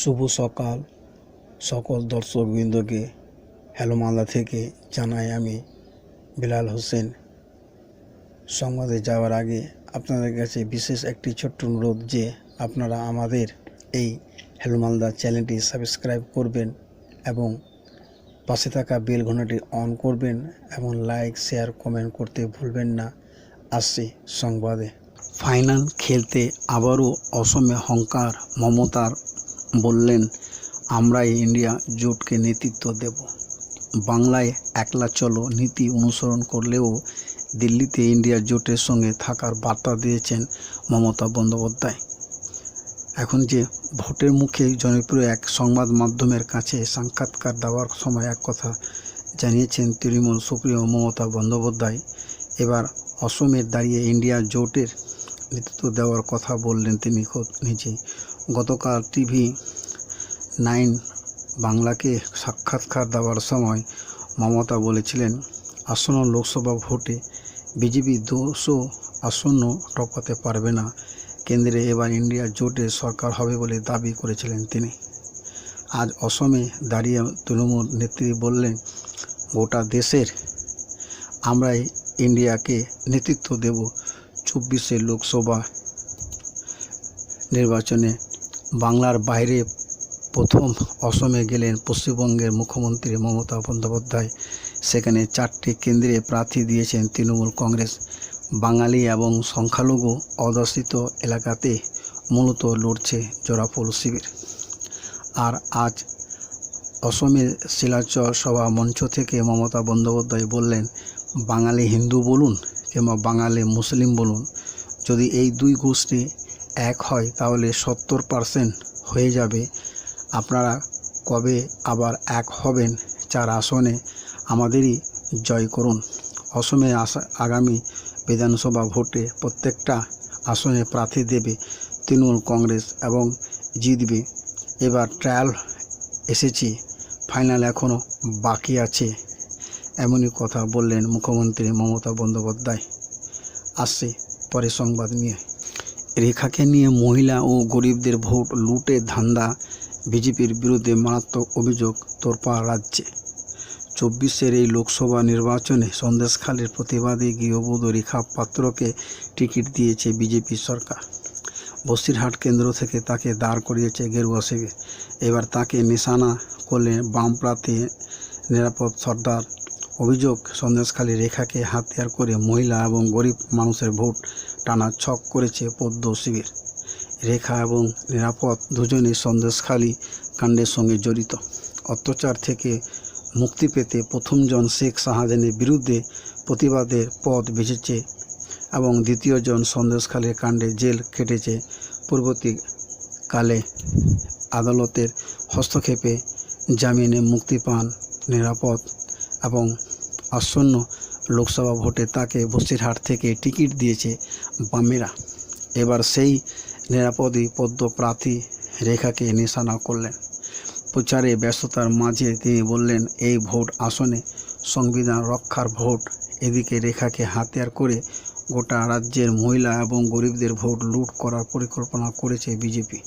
শুভ সকাল। সকল দর্শকবৃন্দকে হ্যালো মালদা থেকে জানাই আমি বিলাল হোসেন। সংবাদে যাওয়ার আগে আপনাদের কাছে বিশেষ একটি ছোট্ট অনুরোধ যে আপনারা আমাদের এই হ্যালো মালদা চ্যানেলটি সাবস্ক্রাইব করবেন এবং পাশে থাকা বেল ঘন্টাটি অন করবেন এবং লাইক, শেয়ার, কমেন্ট করতে ভুলবেন না। আসছি সংবাদে। ফাইনাল খেলতে আবারও অসমে হংকার মমতার বললেন, আমরাই ইন্ডিয়া জোটকে নেতৃত্ব দেব। বাংলায় একলা চলো নীতি অনুসরণ করলেও দিল্লিতে ইন্ডিয়া জোটের সঙ্গে থাকার বার্তা দিয়েছেন মমতা বন্দ্যোপাধ্যায়। এখন যে ভোটের মুখে জনপ্রিয় এক সংবাদ মাধ্যমের কাছে সাক্ষাৎকার দেওয়ার সময় এক কথা জানিয়েছেন তৃণমূল সুপ্রিয় মমতা বন্দ্যোপাধ্যায় এবার অসমের দাঁড়িয়ে ইন্ডিয়া জোটের নেতৃত্ব দেওয়ার কথা বললেন তিনি খোদ নিজেই। গতকাল টিভি নাইন বাংলাকে সাক্ষাৎকার দেওয়ার সময় মমতা বলেছিলেন, আসন্ন লোকসভা ভোটে বিজেপি দুশো আসন্ন টপাতে পারবে না, কেন্দ্রে এবার ইন্ডিয়া জোটে সরকার হবে বলে দাবি করেছিলেন তিনি। আজ অসমে দাঁড়িয়ে তৃণমূল নেত্রী বললেন, গোটা দেশের আমরাই ইন্ডিয়াকে নেতৃত্ব দেব চব্বিশে লোকসভা নির্বাচনে। বাংলার বাইরে প্রথম অসমে গেলেন পশ্চিমবঙ্গের মুখ্যমন্ত্রী মমতা বন্দ্যোপাধ্যায়। সেখানে চারটি কেন্দ্রে প্রার্থী দিয়েছেন তৃণমূল কংগ্রেস। বাঙালি এবং সংখ্যালঘু অধ্যুষিত এলাকাতে মূলত লড়ছে জোড়াফুল শিবির। আর আজ অসমের শিলাচর সভা মঞ্চ থেকে মমতা বন্দ্যোপাধ্যায় বললেন বাঙালি হিন্দু বলুন কিংবা বাঙালি মুসলিম বলুন, যদি এই দুই গোষ্ঠী এক হয় তাহলে সত্তর পারসেন্ট হয়ে যাবে। আপনারা কবে আবার এক হবেন চার আসনে আমাদেরই জয় করুন। অসমে আসা আগামী বিধানসভা ভোটে প্রত্যেকটা আসনে প্রার্থী দেবে, তৃণমূল কংগ্রেস এবং জিতবে। এবার ট্রায়াল এসেছি ফাইনাল এখনও বাকি আছে। এমনই কথা বললেন মুখ্যমন্ত্রী মমতা বন্দ্যোপাধ্যায়। আসছে পরে সংবাদ নিয়ে। রেখাকে নিয়ে মহিলা ও গরিবদের ভোট লুটে ধান্দা বিজেপির বিরুদ্ধে মারাত্মক অভিযোগ তোরপা রাজ্যে। চব্বিশের এই লোকসভা নির্বাচনে সন্দেশখালের প্রতিবাদে গৃহবধূ রেখা পাত্রকে টিকিট দিয়েছে বিজেপি সরকার। বসিরহাট কেন্দ্র থেকে তাকে দাঁড় করিয়েছে গেরুয়া শিবির এবার তাকে নিশানা করলেন বাম প্রার্থী নিরাপদ সর্দার অভিযোগ সন্দেশখালী রেখাকে হাতিয়ার করে মহিলা এবং গরিব মানুষের ভোট টানা ছক করেছে পদ্ম শিবির। রেখা এবং নিরাপদ দুজনেই সন্দেশখালী কাণ্ডের সঙ্গে জড়িত। অত্যাচার থেকে মুক্তি পেতে প্রথমজন শেখ শাহজাহানের বিরুদ্ধে প্রতিবাদের পথ বেঁচেছে এবং দ্বিতীয়জন সন্দেশখালীর কাণ্ডে জেল কেটেছে পূর্ববর্তীকালে আদালতের হস্তক্ষেপে জামিনে মুক্তি পান নিরাপদ এবং আসন্ন লোকসভা ভোটে তাকে বসিরহাট থেকে টিকিট দিয়েছে বামেরা। এবার সেই নিরাপদী পদ্ম প্রার্থী রেখাকে নিশানা করলেন। প্রচারে ব্যস্ততার মাঝে তিনি বললেন, এই ভোট আসনে সংবিধান রক্ষার ভোট। এদিকে রেখাকে হাতিয়ার করে গোটা রাজ্যের মহিলা এবং গরিবদের ভোট লুট করার পরিকল্পনা করেছে বিজেপি।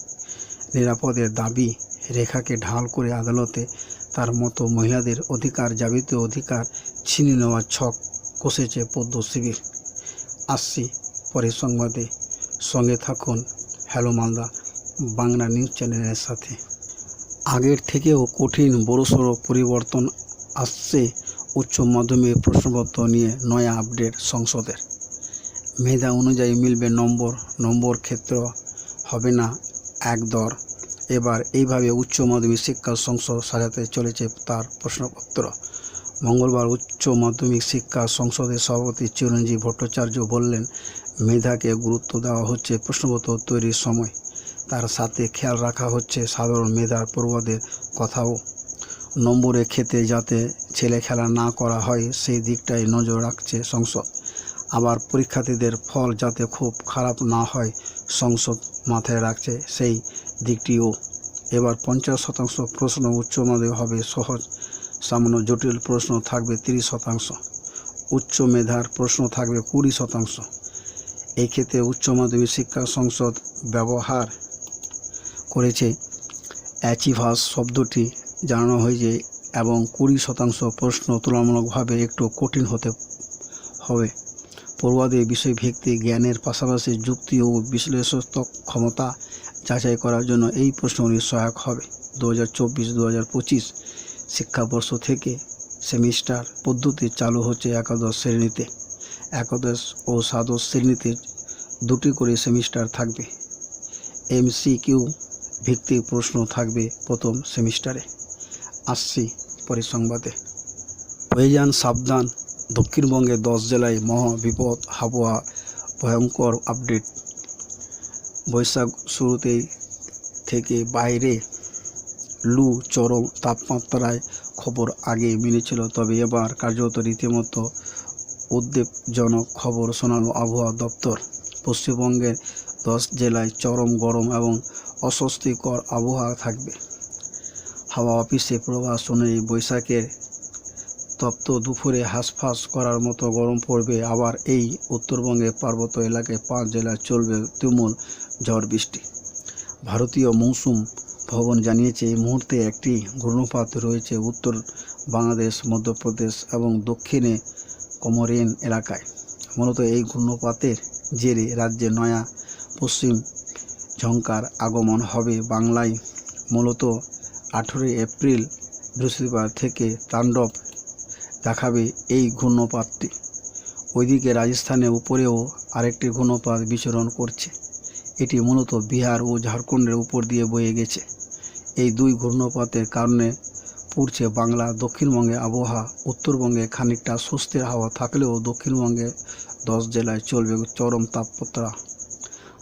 নিরাপদের দাবি রেখাকে ঢাল করে আদালতে তার মতো মহিলাদের অধিকার, যাবতীয় অধিকার ছিনিয়ে নেওয়ার ছক কষেছে পদ্ম শিবির। আসছি পরে সংবাদে। সঙ্গে থাকুন। হ্যালো মালদা, বাংলা নিউজ চ্যানেলের সাথে। আগের থেকেও কঠিন বড়সড় পরিবর্তন আসছে উচ্চ মাধ্যমিক প্রশ্নপত্র নিয়ে নয়া আপডেট সংসদের। মেধা অনুযায়ী মিলবে নম্বর। নম্বর ক্ষেত্র হবে না এক দর। এবার এইভাবে উচ্চ মাধ্যমিক শিক্ষা সংসদ সাজাতে চলেছে তার প্রশ্নপত্র। মঙ্গলবার উচ্চ মাধ্যমিক শিক্ষা সংসদের সভাপতি চিরঞ্জীব ভট্টাচার্য বললেন, মেধাকে গুরুত্ব দেওয়া হচ্ছে প্রশ্নপত্র তৈরির সময়। তার সাথে খেয়াল রাখা হচ্ছে সাধারণ মেধার পড়ুয়াদের কথাও। নম্বরে খেতে যাতে ছেলে খেলা না করা হয়, সেই দিকটাই নজর রাখছে সংসদ। আবার পরীক্ষার্থীদের ফল যাতে খুব খারাপ না হয়, সংসদ মাথায় রাখছে সেই দিকটিও। এবার পঞ্চাশ শতাংশ প্রশ্ন উচ্চ মাধ্যমিক হবে সহজ। সামান্য জটিল প্রশ্ন থাকবে তিরিশ শতাংশ। উচ্চ মেধার প্রশ্ন থাকবে কুড়ি শতাংশ। এই ক্ষেত্রে উচ্চ মাধ্যমিক শিক্ষা সংসদ ব্যবহার করেছে। অ্যাচিভাস শব্দটি জানানো হয়েছে এবং কুড়ি শতাংশ প্রশ্ন তুলনামূলকভাবে একটু কঠিন হতে হবে। পড়ুয়াদের বিষয়ভিত্তিক জ্ঞানের পাশাপাশি যুক্তি ও বিশ্লেষণাত্মক ক্ষমতা যাচাই করার জন্য এই প্রশ্নগুলি সহায়ক হবে। দু হাজার চব্বিশ দু হাজার পঁচিশ শিক্ষাবর্ষ থেকে সেমিস্টার পদ্ধতি চালু হচ্ছে একাদশ শ্রেণীতে। একাদশ ও সাদশ শ্রেণীতে দুটি করে সেমিস্টার থাকবে। এমসিকিউ ভিত্তিক প্রশ্ন থাকবে প্রথম সেমিস্টারে। আসছি পরিসংবাদে। হয়ে যান সাবধান। দক্ষিণবঙ্গের দশ জেলায় মহা বিপদ ভয়ঙ্কর আপডেট। বৈশাখ শুরুতেই থেকে বাইরে লু চরম তাপমাত্রায় খবর আগে মিলেছিল, তবে এবার কার্যত রীতিমতো উদ্বেগজনক খবর শোনালো আবহাওয়া দপ্তর। পশ্চিমবঙ্গের দশ জেলায় চরম গরম এবং অস্বস্তিকর আবহাওয়া থাকবে। হাওয়া অফিসে প্রবাস অনুযায়ী বৈশাখের তপ্ত দুপুরে হাঁসফাঁস করার মতো গরম পড়বে। আবার এই উত্তরবঙ্গের পার্বত্য এলাকায় পাঁচ জেলায় চলবে তুমুল ঝড় বৃষ্টি। ভারতীয় মৌসুম ভবন জানিয়েছে, এই মুহূর্তে একটি ঘূর্ণপাত রয়েছে উত্তর বাংলাদেশ, মধ্যপ্রদেশ এবং দক্ষিণে কমরেন এলাকায়। মূলত এই ঘূর্ণপাতের জেরে রাজ্যে নয়া পশ্চিম ঝঙ্কার আগমন হবে বাংলায়। মূলত আঠেরোই এপ্রিল বৃহস্পতিবার থেকে তাণ্ডব দেখাবে এই ঘূর্ণপাতটি ওইদিকে রাজস্থানের উপরেও আরেকটি ঘূর্ণপাত বিচরণ করছে। এটি মূলত বিহার ও ঝাড়খণ্ডের উপর দিয়ে বয়ে গেছে। এই দুই ঘূর্ণপাতের কারণে পড়ছে বাংলা দক্ষিণবঙ্গে আবহাওয়া, উত্তরবঙ্গে খানিকটা স্বস্তির হাওয়া থাকলেও দক্ষিণবঙ্গে দশ জেলায় চলবে চরম তাপমাত্রা।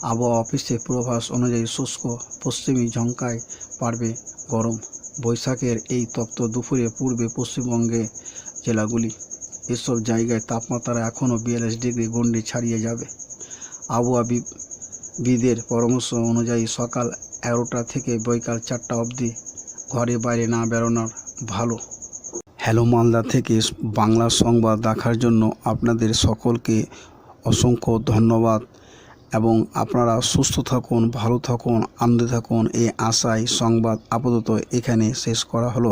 আবহাওয়া অফিসের পূর্বাভাস অনুযায়ী শুষ্ক পশ্চিমী ঝঙ্কায় পারবে গরম। বৈশাখের এই তপ্ত দুপুরে পূর্বে পশ্চিমবঙ্গে জেলাগুলি। এসব জায়গায় তাপমাত্রা এখনও বিয়াল্লিশ ডিগ্রি গণ্ডি ছাড়িয়ে যাবে। আবহাওয়া বিদের পরামর্শ অনুযায়ী সকাল এগারোটা থেকে বৈকাল চারটা অবধি ঘরে বাইরে না বেরোনোর ভালো। হ্যালো মালদা থেকে বাংলা সংবাদ দেখার জন্য আপনাদের সকলকে অসংখ্য ধন্যবাদ এবং আপনারা সুস্থ থাকুন, ভালো থাকুন, আনন্দে থাকুন। এই আশায় সংবাদ আপাতত এখানে শেষ করা হলো।